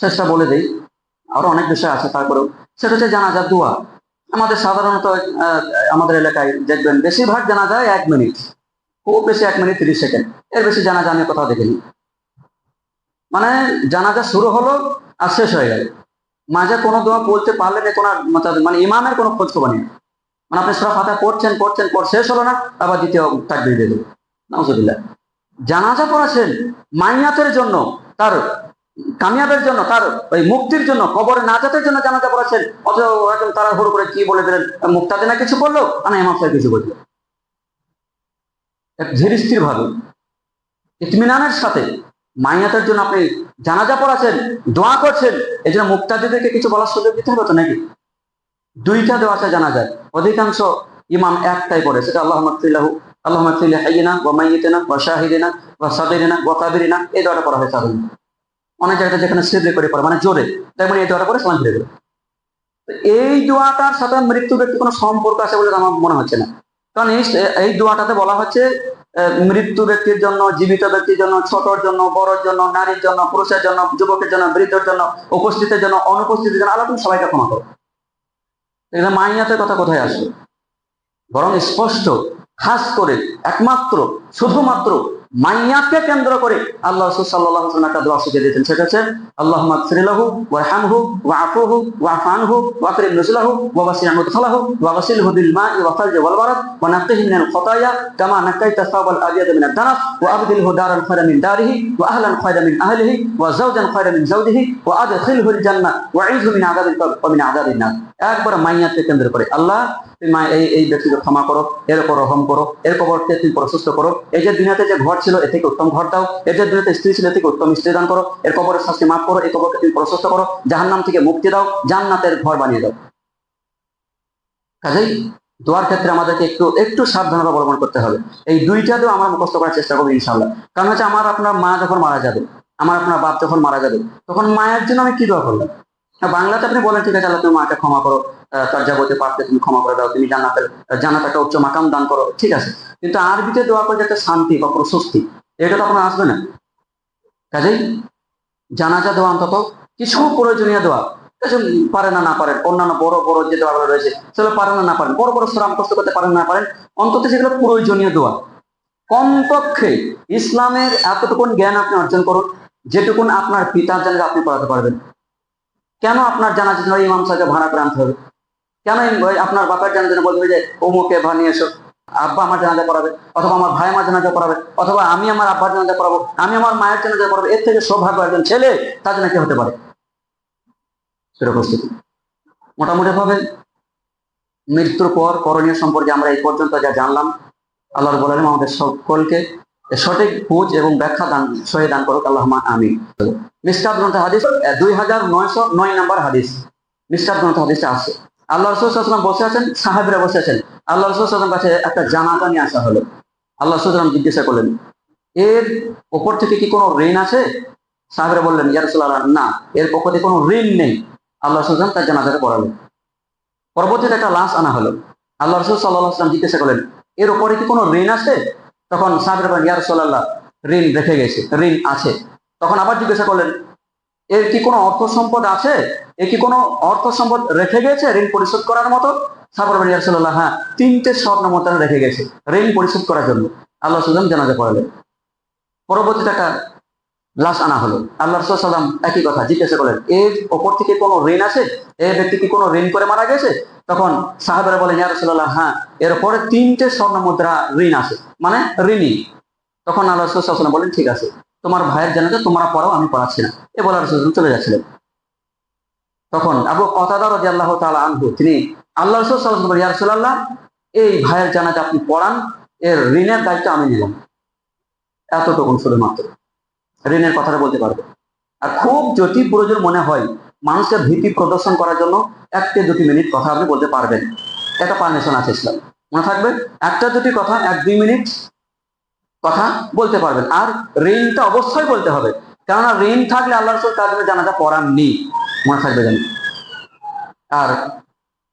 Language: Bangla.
শেষটা বলে দেই। আরও অনেক বিষয় আছে, তারপরেও। সেটা হচ্ছে জানাজার দোয়া। আমাদের সাধারণত আমাদের এলাকায় দেখবেন বেশিরভাগ জানা যায় এক মিনিট। খুব বেশি এক মিনিট তিরিশ সেকেন্ড। এর বেশি জানা জানাজা আমি কোথাও দেখিনি। মানে জানাজা শুরু হলো আর শেষ হয়ে গেল। মাঝে কোনো দোয়া বলতে পারলে না কোনো মানে ইমামের কোনো খোঁজ খবর নেই। মানে আপনি সুরা ফাতা পড়ছেন পড়ছেন, পর শেষ হলো না, আবার দ্বিতীয় তাকবির দিয়ে দেবে নাউজুবিল্লাহ। জানাজা পড়াছেন মাইয়াতের জন্য, তার কামিয়াবের জন্য, তার ওই মুক্তির জন্য, কবরে নাজাতের জন্য জানাজা পড়াছেন। অথচ তারা হুড় করে কি বলে দিলেন? মুক্তাতে না কিছু বলল না ইমাম সাহেব কিছু বলল? এক ধীর স্থির ভাবে ইতমিনানের সাথে মাইয়াতের জন্য আপনি জানাজা পড়াছেন দোয়া করছেন, এই জন্য মুক্তাদিদেরকে কিছু বলার সুযোগ দিতে হবে তো নাকি? দুইটা দোয়া আছে জানা যায় অধিকাংশ ইমাম একটাই পড়ে, সেটা আল্লাহ মাকফিল্লাহু আল্লাহ মাকফিল্লাহ হাইয়িনা, ওয়া মাইয়িতিনা, ওয়া শাহিদিনা, ওয়া সাবিরিনা ওয়া কাবিরিনা, এই দোয়াটা পড়া হয় সাধারণত অনেক জায়গাতে যেখানে সিরলে করে পড়ে মানে জোরে। তাই মানে এই দোয়াটা করে সালাম ফিরে গেল। এই দোয়াটার সাথে মৃত্যু ব্যক্তি কোনো সম্পর্ক আছে বলে আমার মনে হচ্ছে না। কারণ এই এই দোয়াটাতে বলা হচ্ছে মৃত্যু ব্যক্তির জন্য, জীবিত ব্যক্তির জন্য, ছোটর জন্য, বড়র জন্য, নারীর জন্য, পুরুষের জন্য, যুবকের জন্য, বৃদ্ধের জন্য, উপস্থিতের জন্য, অনুপস্থিতের জন্য তুমি সবাইকে ক্ষমা করো। এখানে মাইয়াতের কথা কোথায় আসবে বরং স্পষ্ট, খাস করে, একমাত্র, শুধুমাত্র মাইয়াতকে কেন্দ্র করে আল্লাহ রসুল সাল্লাহ একটা দোয়া শিখে দিয়েছেন। সেটা হচ্ছে আল্লাহ মাকফিরিলাহু ওয়ারহামহু ওয়াফুহু ওয়াফানহু ওয়াকরিম নুজলাহু ওয়াবাসির মুদখালাহু ওয়াগসিলহু বিল মাই ওয়া ফালজি ওয়াল বারাদ ওয়া নাক্কিহি মিনাল খতায়া কামা নাক্কাইতা সাওয়াল আবিয়াদ মিনাদ দানাস ওয়া আবদিলহু দারান খায়রা মিন দারিহি ওয়া আহলান খায়রা মিন আহলিহি ওয়া যাওজান খায়রা মিন যাওজিহি ওয়া আদখিলহু আল জান্নাহ ওয়া ইযহু মিন আযাবিল কবর ওয়া মিন আযাবিন নার। একবার মাইয়াতকে কেন্দ্র করে, আল্লাহ, তুমি মা, এই এই ব্যক্তিকে ক্ষমা করো, এর উপর রহম করো, এর কবরকে তুমি প্রশস্ত করো। এই যে দুনিয়াতে যে ঘর ছিল এ থেকে উত্তম ঘর দাও। এর যে দুনিয়াতে স্ত্রী ছিল এ থেকে উত্তম স্ত্রী দান করো। এর কবরের শাস্তি মাফ করো, এই কবরকে তুমি প্রশস্ত করো। জাহান্নাম থেকে মুক্তি দাও, জান্নাতের ঘর বানিয়ে দাও। কাজেই দোয়ার ক্ষেত্রে আমাদেরকে একটু একটু সাবধানতা অবলম্বন করতে হবে। এই দুইটাতেও আমরা মুখস্থ করার চেষ্টা করব ইনশাল্লাহ কারণ হচ্ছে, আমার আপনার মা যখন মারা যাবে, আমার আপনার বাপ যখন মারা যাবে, তখন মায়ের জন্য আমি কি দোয়া করলাম? বাংলাতে আপনি বলেন, ঠিক আছে, আল্লাহ, তুমি মাকে ক্ষমা করো। তার যাবতীয় পাপকে তুমি ক্ষমা করে দাও। তুমি জান্নাতের জান্নাত একটা উচ্চ মাকাম দান করো। ঠিক আছে। কিন্তু আরবিতে দোয়া করে যে একটা শান্তি বা প্রশস্তি। এটা তো আপনার আসবে না। কাজেই জানাজা দোয়া অন্তত কিছু প্রয়োজনীয় দোয়া পারে না না পারেন। অন্যান্য বড় বড় যে দোয়াগুলো রয়েছে, সেগুলো পারেন না না পারেন। বড় বড় শ্রম কষ্ট করতে পারেন, না পারেন, অন্তত সেগুলো প্রয়োজনীয় দোয়া কমপক্ষে ইসলামের এতটুকুন জ্ঞান আপনি অর্জন করুন, যেটুকুন আপনার পিতার জানাজা আপনি পড়াতে পারবেন। কেন আপনার জানাজা জন্য ইমাম সাহেবকে ভাড়া করে আনতে হবে? কেন আপনার বাপের জানাজা জন্য বলবে যে অমুকে ভা নিয়ে এসো, আব্বা আমার জানাজা পড়াবে, অথবা আমার ভাই আমার জানাজা পড়াবে, অথবা আমি আমার আব্বার জানাজা পড়াবো, আমি আমার মায়ের জানাজা পড়াবো, এর থেকে সৌভাগ্য একজন ছেলে তার জন্য কি হতে পারে? মোটামুটি ভাবে মৃত্যুর পর করণীয় সম্পর্কে আমরা এই পর্যন্ত যা জানলাম আল্লাহর বলেন আমাদের সকলকে সঠিক বুঝ এবং ব্যাখ্যা দান, সহি দান করুক আল্লাহ আমি মিস্টার গ্রন্থ হাদিস দুই হাজার নয়শো নয় নাম্বার হাদিস। মিস্টার গ্রন্থ হাদিসটা আছে। আল্লাহ রসুলাম বসে আছেন, সাহেবরা বসে আছেন। আল্লাহ রসুলাম কাছে একটা জানাজা নিয়ে আসা হলো। আল্লাহ রসুলাম জিজ্ঞাসা করলেন, এর ওপর থেকে কি কোনো ঋণ আছে? সাহেবরা বললেন ইয়ারসুল্লাহ না, এর পক্ষ থেকে কোনো ঋণ নেই। আল্লাহ রসুলাম তার জানাজাটা পড়ালেন। পরবর্তীতে একটা লাশ আনা হলো। আল্লাহ রসুল সাল্লাহ আসলাম জিজ্ঞাসা করলেন, এর ওপরে কি কোনো ঋণ আছে? তখন সাহেবরা বলেন ইয়ারসুল্লাহ ঋণ রেখে গেছে, ঋণ আছে। তখন আবার জিজ্ঞাসা করলেন, এর কি কোনো অর্থ সম্পদ আছে? এ কি কোনো অর্থ সম্পদ রেখে গেছে ঋণ পরিশোধ করার মতো? সাবর বাড়ি রাসুল্লাহ হ্যাঁ তিনটে স্বর্ণ মুদ্রা রেখে গেছে, ঋণ পরিশোধ করার জন্য। আল্লাহ সুজাম জানাজা পড়ালেন। পরবর্তীতে একটা লাশ আনা হলো। আল্লাহ রসুল সাল্লাম একই কথা জিজ্ঞাসা করলেন, এর ওপর থেকে কোনো ঋণ আছে? এ ব্যক্তি কি কোনো ঋণ করে মারা গেছে? তখন সাহাবেরা বলেন, ইয়া রসুল্লাহ হ্যাঁ এর পরে তিনটে স্বর্ণ মুদ্রা ঋণ আছে। মানে ঋণী। তখন আল্লাহ বলেন, ঠিক আছে, তোমার ভাইয়ের জানাজা তোমরা পড়াও, আমি পড়াচ্ছি না। এ বলে রসুল চলে যাচ্ছিলেন। তখন আবু কতাদা রাজি আল্লাহ তাআলা আনহু, তিনি আল্লাহ রসুল সাল্লাম বলেন, ইয়া এই ভাইয়ের জানাজা আপনি পড়ান, এর ঋণের দায়িত্ব আমি নিলাম। এতটুকুন শুধুমাত্র। ঋণের কথাটা বলতে পারবে। আর খুব যদি প্রয়োজন মনে হয় মানুষের ভীতি প্রদর্শন করার জন্য একটা দুটি মিনিট কথা আপনি বলতে পারবেন। এটা পারমিশন আছে ইসলাম। মনে থাকবে? একটা দুটি কথা, এক দুই মিনিট কথা বলতে পারবেন। আর ঋণটা অবশ্যই বলতে হবে। কেননা ঋণ থাকলে আল্লাহ রসুল তার জন্য জানাজা নেই মনে থাকবে জানি আর